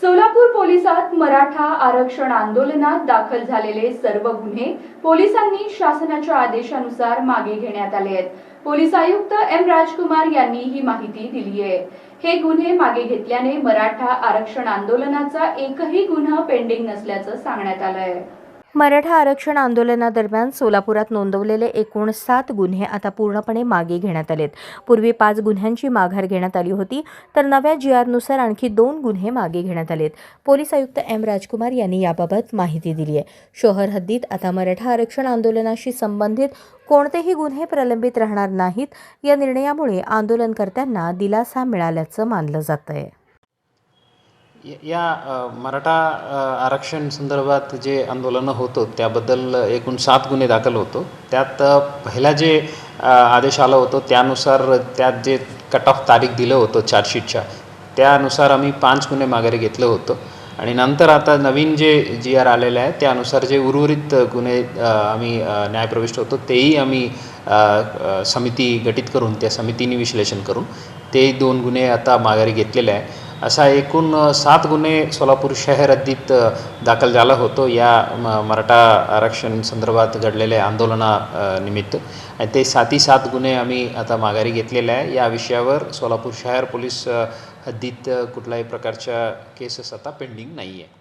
सोलापूर पोलिसात मराठा आरक्षण आंदोलनात दाखल झालेले सर्व गुन्हे पोलिसांनी शासनाच्या आदेशानुसार मागे घेण्यात आले आहेत. पोलीस आयुक्त एम राजकुमार यांनी ही माहिती दिली आहे. हे गुन्हे मागे घेतल्याने मराठा आरक्षण आंदोलनाचा एकही गुन्हा पेंडिंग नसल्याचं सांगण्यात आलं आहे. मराठा आरक्षण आंदोलनादरम्यान सोलापुरात नोंदवलेले एकूण सात गुन्हे आता पूर्णपणे मागे घेण्यात आलेत. पूर्वी पाच गुन्ह्यांची माघार घेण्यात आली होती तर नव्या जी आरनुसार आणखी दोन गुन्हे मागे घेण्यात आलेत. पोलीस आयुक्त एम राजकुमार यांनी याबाबत माहिती दिली आहे. शहर हद्दीत आता मराठा आरक्षण आंदोलनाशी संबंधित कोणतेही गुन्हे प्रलंबित राहणार नाहीत या निर्णयामुळे आंदोलनकर्त्यांना दिलासा मिळाल्याचं मानलं जात आहे या मराठा आरक्षण संदर्भात जे आंदोलनं होतं त्याबद्दल एकूण सात गुन्हे दाखल होतो. त्यात पहिला जे आदेश आला होतो त्यानुसार त्यात जे कट ऑफ तारीख दिलं होतं चार्जशीटच्या त्यानुसार आम्ही पाच गुन्हे माघारी घेतलं होतं. आणि नंतर आता नवीन जे जी आर आलेलं आहे त्यानुसार जे उर्वरित गुन्हे आम्ही न्यायप्रविष्ट होतो तेही आम्ही समिती गठीत करून त्या समितीने विश्लेषण करून ते दोन गुन्हे आता माघारी घेतलेले आहे. असा एकूण सात गुन्हे सोलापूर शहर हद्दीत दाखल झाला होतो. या म- मराठा आरक्षण संदर्भात घडलेल्या आंदोलना निमित्त. आणि ते साती सात गुन्हे आम्ही आता माघारी घेतलेले आहे. या विषयावर सोलापूर शहर पोलीस हद्दीत कुठल्याही प्रकारच्या केसेस आता पेंडिंग नाही आहे